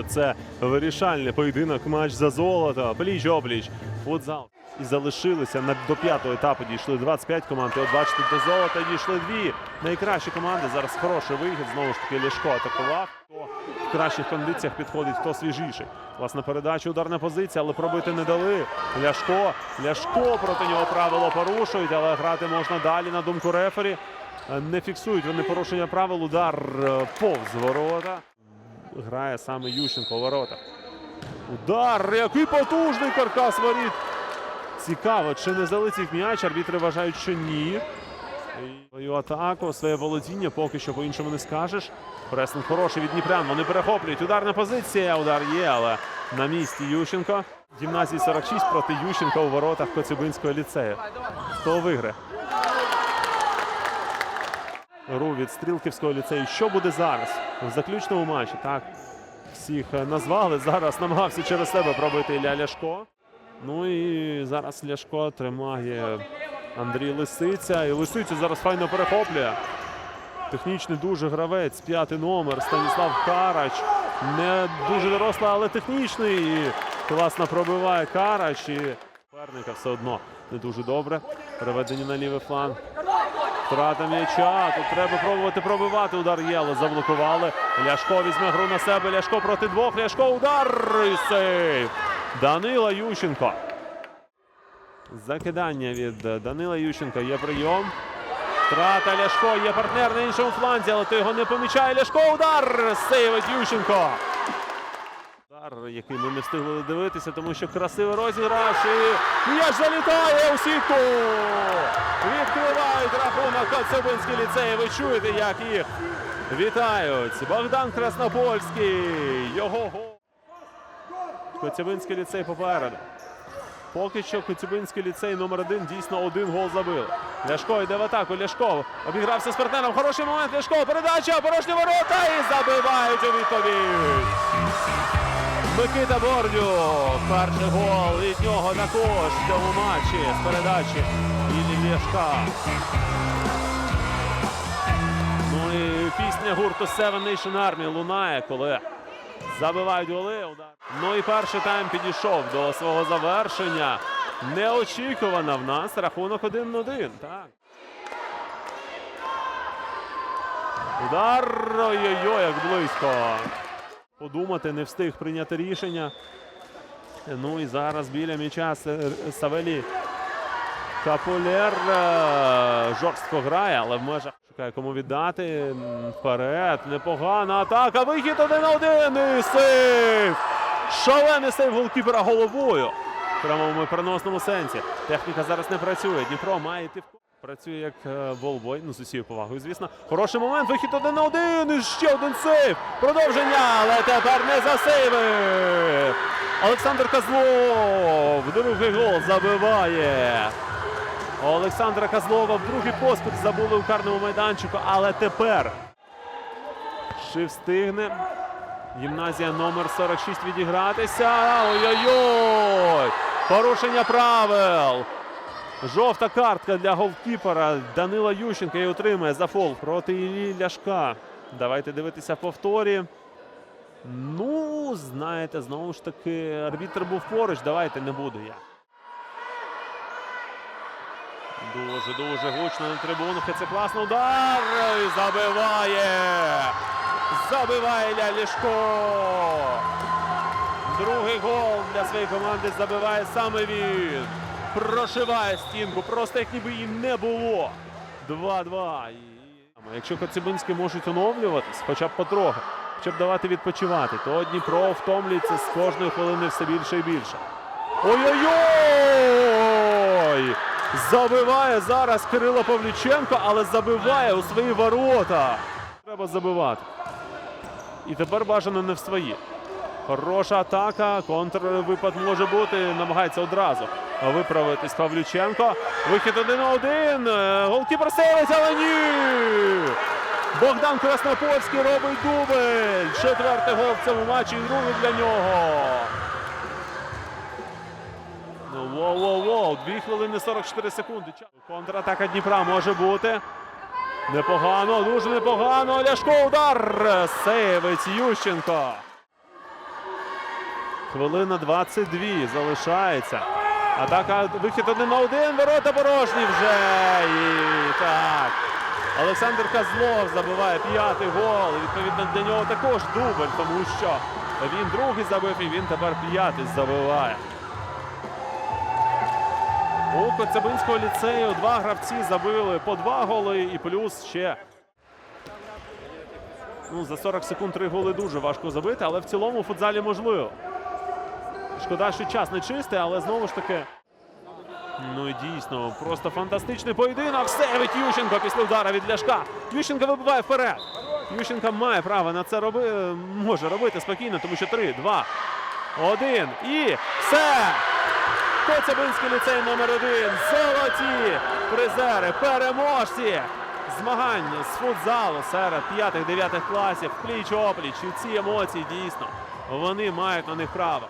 що це вирішальний поєдинок, матч за золото, пліч опліч, футзал. І залишилися на до п'ятого етапу. Дійшли 25 команд. І от бачите, до золота дійшли дві найкращі команди. Зараз хороший вихід. Знову ж таки, Ляшко атакував. Хто в кращих кондиціях підходить, хто свіжіший. Власна передача, ударна позиція, але пробити не дали. Ляшко, Ляшко проти нього правило порушують, але грати можна далі. На думку рефері. Е, Не фіксують вони порушення правил. Удар е, повз ворота. Грає саме Ющенко ворота. Удар! Який потужний каркас воріт! Цікаво, чи не залетів м'яч. Арбітри вважають, що ні. Свою атаку, своє володіння поки що по-іншому не скажеш. Пресинг хороший від Дніпрян. Вони перехоплюють. Ударна позиція. Удар є, але на місці Ющенко. Гімназії 46 проти Ющенка у воротах Коцюбинського ліцею. Хто виграє? Ру від Стрілківського ліцею. Що буде зараз в заключному матчі? Так, всіх е, назвали. Зараз намагався через себе пробити Ілля Ляшко. Ну і зараз Ляшко тримає Андрій Лисиця. І Лисицю зараз файно перехоплює. Технічний дуже гравець, п'ятий номер Станіслав Карач. Не дуже дорослий, але технічний. І класно пробиває Карач. І суперника все одно не дуже добре. Переведення на лівий фланг. Втрата м'яча. Тут треба пробувати пробивати. Удар є, але заблокували. Ляшко візьме гру на себе. Ляшко проти двох. Ляшко удар і сейв. Данила Ющенко. Закидання від Данила Ющенка. Є прийом. Втрата Ляшко. Є партнер на іншому фланзі, але той його не помічає. Ляшко удар. Сейвить Ющенко. Удар, який ми не встигли дивитися, тому що красивий розіграш. І м'яч залітає у сітку. Відкривають рахунок Коцюбинський ліцей. Ви чуєте, як їх вітають. Богдан Краснопольський. Його гол. Коцюбинський ліцей попереду. Поки що Коцюбинський ліцей номер один дійсно один гол забив. Ляшко йде в атаку. Ляшко обігрався з партнером. Хороший момент. Ляшко. Передача. Порожні ворота. І забивають у відповідь. Микита Бордюк. Перший гол від нього також в цьому матчі з передачі Іллі. Ну і пісня гурту Seven Nation Army лунає, коли забивають голи. Ну і перший тайм підійшов до свого завершення. Неочікувано в нас рахунок 1-1. Так. Удар. Ой-ой-ой, як близько. Подумати, не встиг прийняти рішення. Ну і зараз біля м'яча Савелі Капулер е, жорстко грає, але в межах шукає кому віддати. Вперед. Непогана атака. Вихід один на один. І сейв. Шалений сейв голкіпера головою. В прямому переносному сенсі. Техніка зараз не працює. Дніпро має йти в Працює як е, болбой, ну з усією повагою, звісно. Хороший момент, вихід один на один. І ще один сейв. Продовження, але тепер не засейвив. Олександр Козлов. Другий гол забиває. Олександра Козлова другий поспіль забули у карному майданчику, але тепер чи встигне гімназія номер 46 відігратися. Ой-ой-ой! Порушення правил. Жовта картка для голкіпера Данила Ющенка і отримає за фол проти Іллі Ляшка. Давайте дивитися повторі. Ну, знаєте, знову ж таки, арбітр був поруч. Давайте не буду я. Дуже дуже гучно на трибунах. і Це класно удар. І забиває. Забиває Ля Ляшко. Другий гол для своєї команди забиває саме він. Прошиває стінку, просто як ніби її не було. 2-2. І- Якщо Коцюбинські можуть оновлюватись, хоча б потрохи, хоча б давати відпочивати, то Дніпро втомлюється з кожної хвилини все більше і більше. Ой-ой-ой! Забиває зараз Кирило Павліченко, але забиває у свої ворота. Треба забивати. І тепер бажано не в свої. Хороша атака. Контрвипад може бути. Намагається одразу виправитись Павлюченко. Вихід один на один. Е, Голкіпер сейвить, але ні. Богдан Краснопольський робить дубль. Четвертий гол в цьому матчі. і Другий для нього. Ну, воу-воу-воу. Дві хвилини 44 секунди. Контратака Дніпра може бути. Непогано, дуже непогано. Ляшко удар. Сейвить Ющенко. Хвилина 22 залишається. Атака, вихід один на один, ворота порожні вже. І так. Олександр Козлов забиває п'ятий гол. І, Відповідно, для нього також дубль, тому що він другий забив і він тепер п'ятий забиває. У Коцюбинського ліцею два гравці забили по два голи і плюс ще. Ну, за 40 секунд три голи дуже важко забити, але в цілому у футзалі можливо. Шкода, що час не чистий, але знову ж таки. Ну і дійсно, просто фантастичний поєдинок. Севить Ющенко після удара від Ляшка. Ющенко вибиває вперед. Ющенко має право на це роби... може робити спокійно, тому що 3, 2, 1 і все! Коцюбинський ліцей номер 1 Золоті призери, переможці змагань з футзалу серед 5-9 класів пліч-опліч. І ці емоції дійсно вони мають на них право.